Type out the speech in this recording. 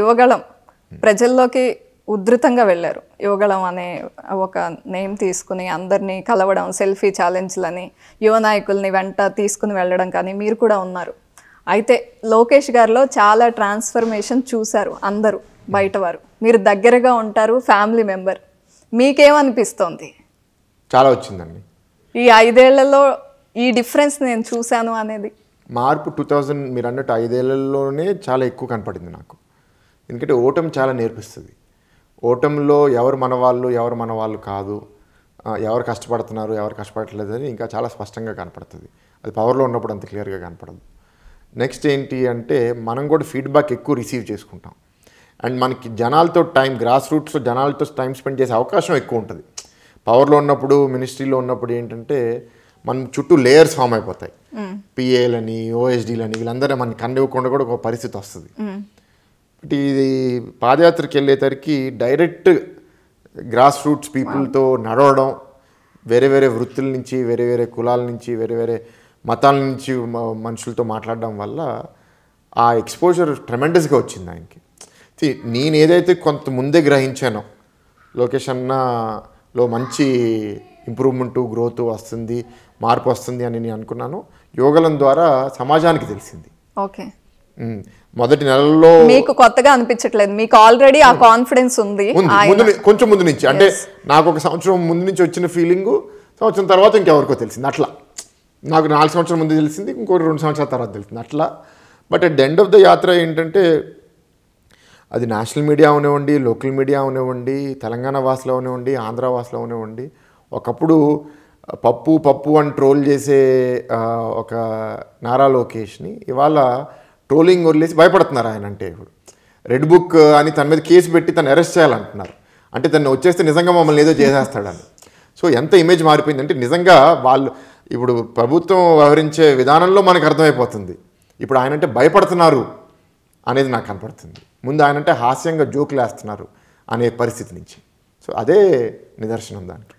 యువగళం ప్రజల్లోకి ఉధృతంగా వెళ్ళారు. యువగళం అనే ఒక నేమ్ తీసుకుని అందరినీ కలవడం సెల్ఫీ ఛాలెంజ్లని యువ నాయకుల్ని వెంట తీసుకుని వెళ్ళడం కానీ మీరు కూడా ఉన్నారు. అయితే లోకేష్ గారిలో చాలా ట్రాన్స్ఫర్మేషన్ చూశారు అందరూ బయటవారు మీరు దగ్గరగా ఉంటారు ఫ్యామిలీ మెంబర్. మీకేమనిపిస్తోంది? చాలా వచ్చిందండి. ఈ ఐదేళ్ళలో ఈ డిఫరెన్స్ నేను చూశాను అనేది. మార్పు టూ థౌజండ్ మీరు అన్నట్టు ఐదేళ్ళలోనే చాలా ఎక్కువ కనపడింది నాకు. ఎందుకంటే ఓటమి చాలా నేర్పిస్తుంది. ఓటమిలో ఎవరు మన వాళ్ళు ఎవరు మన వాళ్ళు కాదు ఎవరు కష్టపడుతున్నారు ఎవరు కష్టపడట్లేదు అని ఇంకా చాలా స్పష్టంగా కనపడుతుంది. అది పవర్లో ఉన్నప్పుడు అంత క్లియర్గా కనపడదు. నెక్స్ట్ ఏంటి అంటే మనం కూడా ఫీడ్బ్యాక్ ఎక్కువ రిసీవ్ చేసుకుంటాం. అండ్ మనకి జనాలతో టైం గ్రాస్ రూట్స్లో జనాలతో టైం స్పెండ్ చేసే అవకాశం ఎక్కువ ఉంటుంది. పవర్లో ఉన్నప్పుడు మినిస్ట్రీలో ఉన్నప్పుడు ఏంటంటే మన చుట్టూ లేయర్స్ ఫామ్ అయిపోతాయి. పిఏలని ఓఎస్డీలని వీళ్ళందరూ మనకి కన్నివ్వకుండా కూడా ఒక పరిస్థితి వస్తుంది. ఇది పాదయాత్రకి వెళ్ళేసరికి డైరెక్ట్ గ్రాస్ రూట్స్ పీపుల్తో నడవడం వేరే వేరే వృత్తుల నుంచి వేరే వేరే కులాల నుంచి వేరే వేరే మతాల నుంచి మనుషులతో మాట్లాడడం వల్ల ఆ ఎక్స్పోజర్ ట్రెమెండస్గా వచ్చింది ఆయనకి. నేను ఏదైతే కొంత ముందే గ్రహించానో లోకేష్ అన్నలో మంచి ఇంప్రూవ్మెంట్ గ్రోత్ వస్తుంది మార్పు వస్తుంది అని నేను అనుకున్నాను. యోగలం ద్వారా సమాజానికి తెలిసింది. ఓకే. మొదటి నెలల్లో మీకు కొత్తగా అనిపించట్లేదు. మీకు ఆల్రెడీ ఆ కాన్ఫిడెన్స్ ఉంది ముందు కొంచెం ముందు నుంచి. అంటే నాకు ఒక సంవత్సరం ముందు నుంచి వచ్చిన ఫీలింగ్ సంవత్సరం తర్వాత ఇంకెవరికో తెలిసింది. అట్లా. నాకు నాలుగు సంవత్సరాల ముందు తెలిసింది ఇంకో రెండు సంవత్సరాల తర్వాత తెలిసింది. అట్లా. But at end of the యాత్ర ఏంటంటే అది నేషనల్ మీడియా అవనివ్వండి లోకల్ మీడియా అవనివ్వండి తెలంగాణ వాసులు అవనివ్వండి ఆంధ్ర వాసులు అవనివ్వండి ఒకప్పుడు పప్పు పప్పు అని ట్రోల్ చేసే ఒక నారా లోకేష్ని ఇవాళ ట్రోలింగ్ వదిలేసి భయపడుతున్నారు ఆయన అంటే ఇప్పుడు. రెడ్ బుక్ అని తన మీద కేసు పెట్టి తను అరెస్ట్ చేయాలంటున్నారు. అంటే తను వచ్చేస్తే నిజంగా మమ్మల్ని ఏదో చేసేస్తాడని. సో ఎంత ఇమేజ్ మారిపోయిందంటే నిజంగా వాళ్ళు ఇప్పుడు ప్రభుత్వం వ్యవహరించే విధానంలో మనకు అర్థమైపోతుంది. ఇప్పుడు ఆయన అంటే భయపడుతున్నారు అనేది నాకు కనపడుతుంది. ముందు ఆయన అంటే హాస్యంగా జోకులు వేస్తున్నారు అనే పరిస్థితి నుంచి. సో అదే నిదర్శనం దానికి.